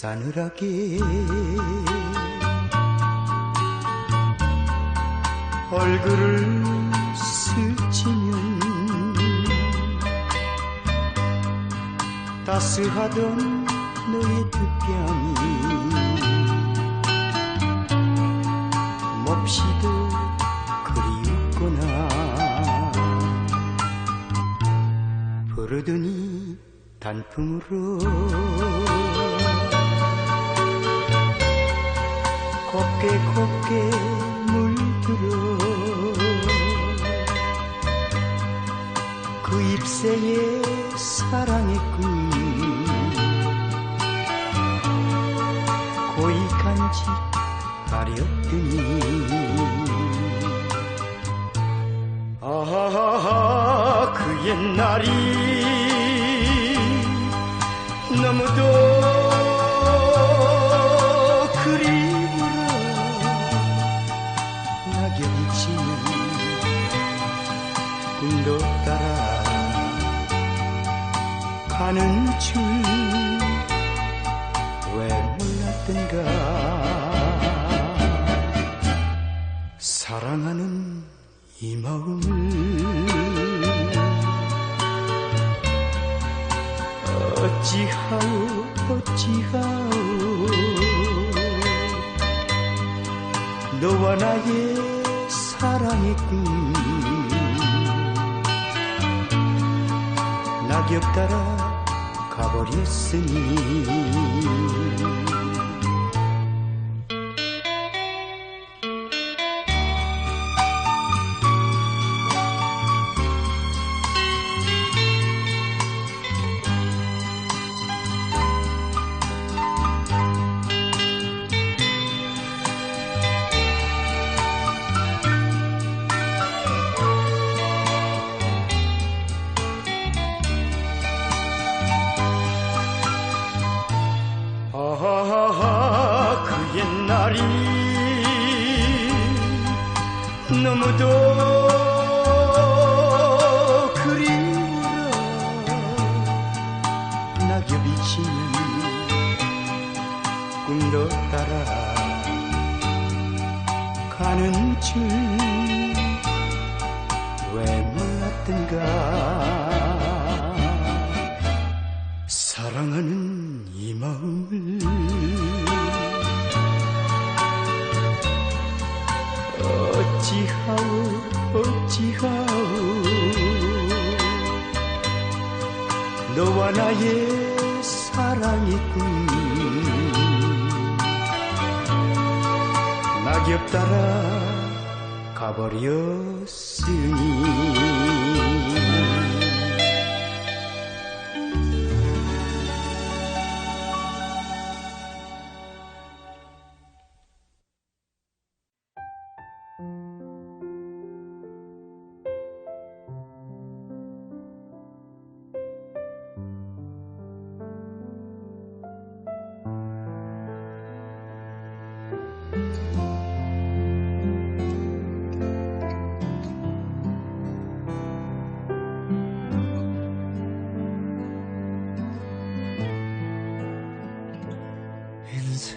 싸늘하게 얼굴을 스치면 따스하던 너의 두 뺨이 몹시도 그리웠구나. 부르더니 단풍으로 곱게 곱게 물들어. 그 잎새에 사랑의 꿈 고이 간직하렸더니. 아하하 그 옛날이 너무도 가는 줄 왜 몰랐던가? 사랑하는 이 마음을 어찌하오 어찌하오? 너와 나의 사랑의 꿈. 낙엽 따라 가 날이 너무도 그리워라 낙엽이 지면 꿈도 따라 가는 줄 왜 몰랐던가. 사랑하는 이 마음을 너와 나의 사랑의 꿈 낙엽 따라 가버렸으니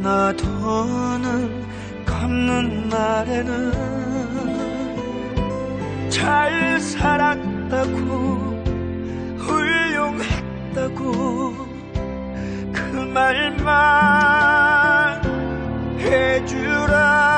나 더는 갚는 날에는 잘 살았다고 훌륭했다고 그 말만 해주라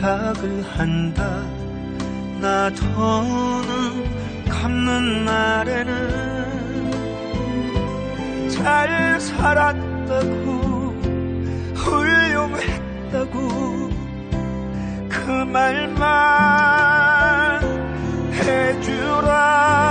부탁을 한다. 나 더는 갚는 날에는 잘 살았다고 훌륭했다고 그 말만 해주라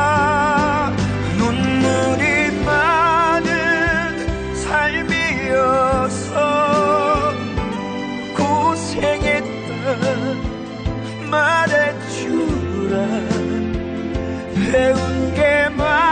según que más.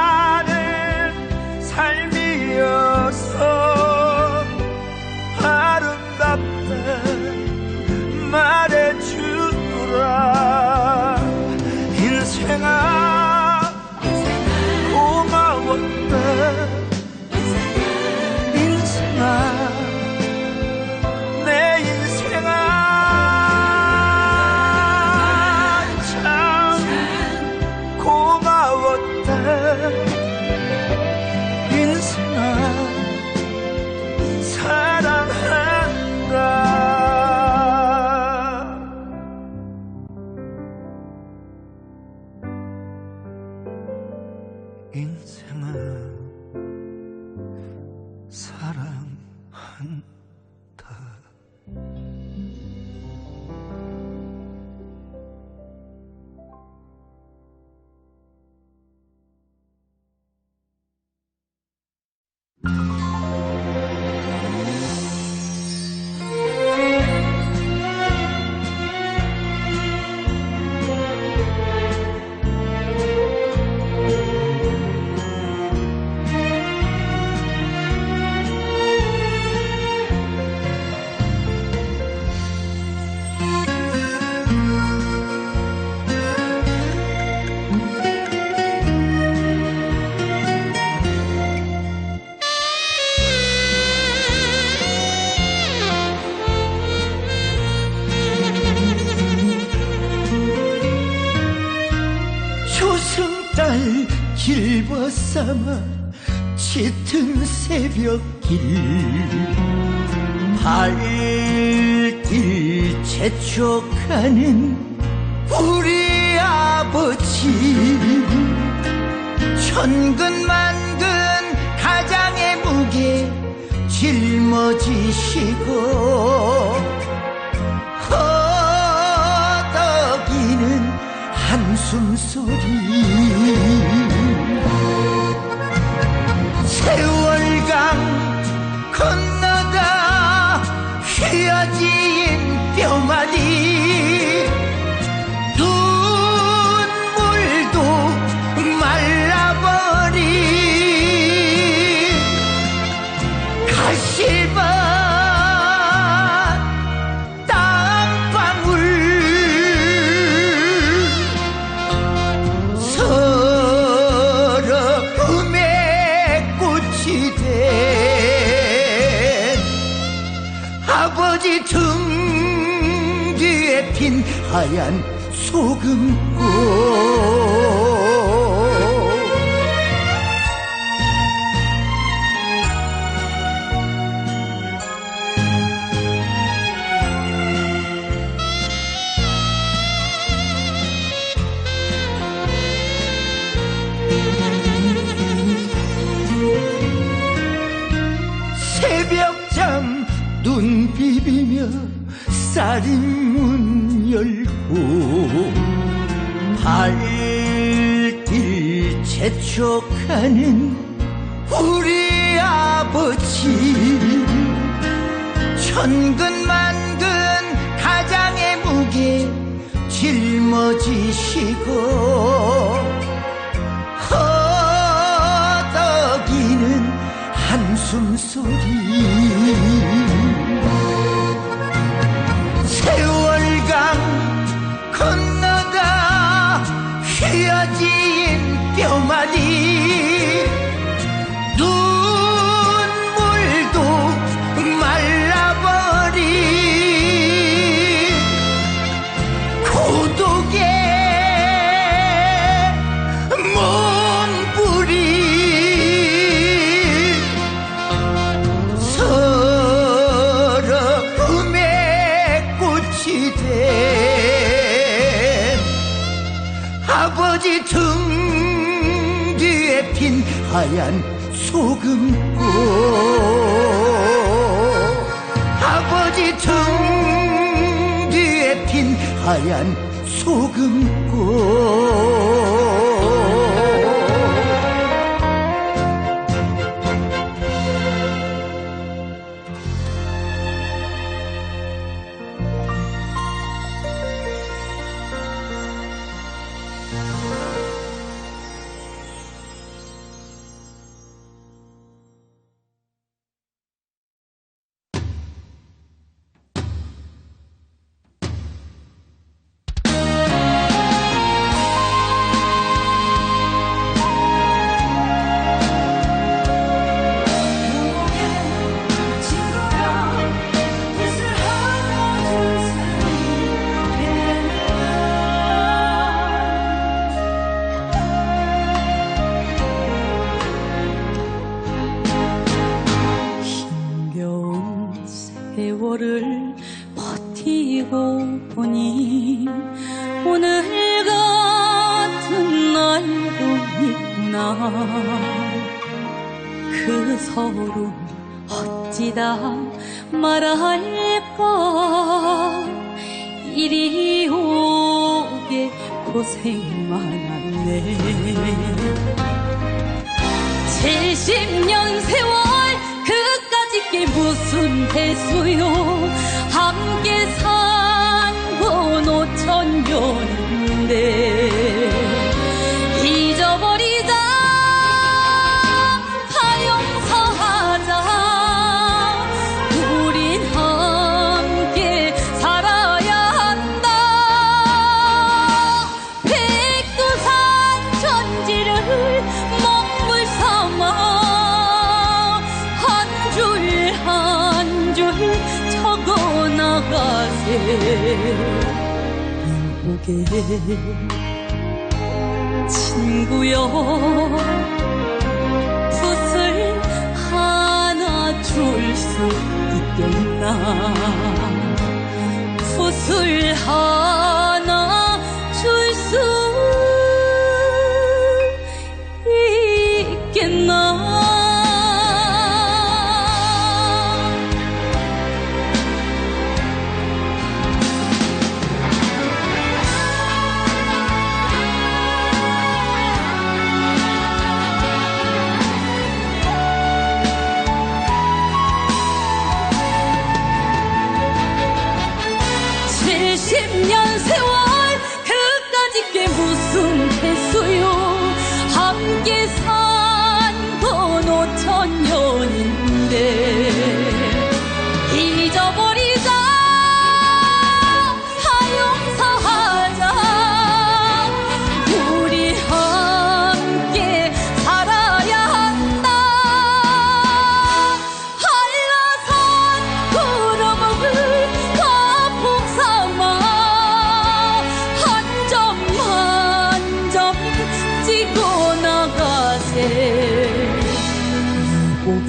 길벗삼아 짙은 새벽길 발길 재촉하는 우리 아버지. 천근만근 가장의 무게 짊어지시고 허덕이는 한숨 소리 세 핀 하얀 소금꽃 쌀인문 열고 발길 재촉하는 우리 아버지. 천근만근 가장의 무게 짊어지시고 허덕이는 한숨 소리 된 아버지 등 뒤에 핀 하얀 소금꽃. 아버지 등 뒤에 핀 하얀 소금꽃 서로 어찌다 말할까 이리 오게 고생 많았네. 70년 세월 그까짓 게 무슨 대수요? 함께 산건 오천 년인데 보게 친구여 붓을 하나 줄 수 있겠나? 붓을 하나 10년 세월 그까짓 게 무슨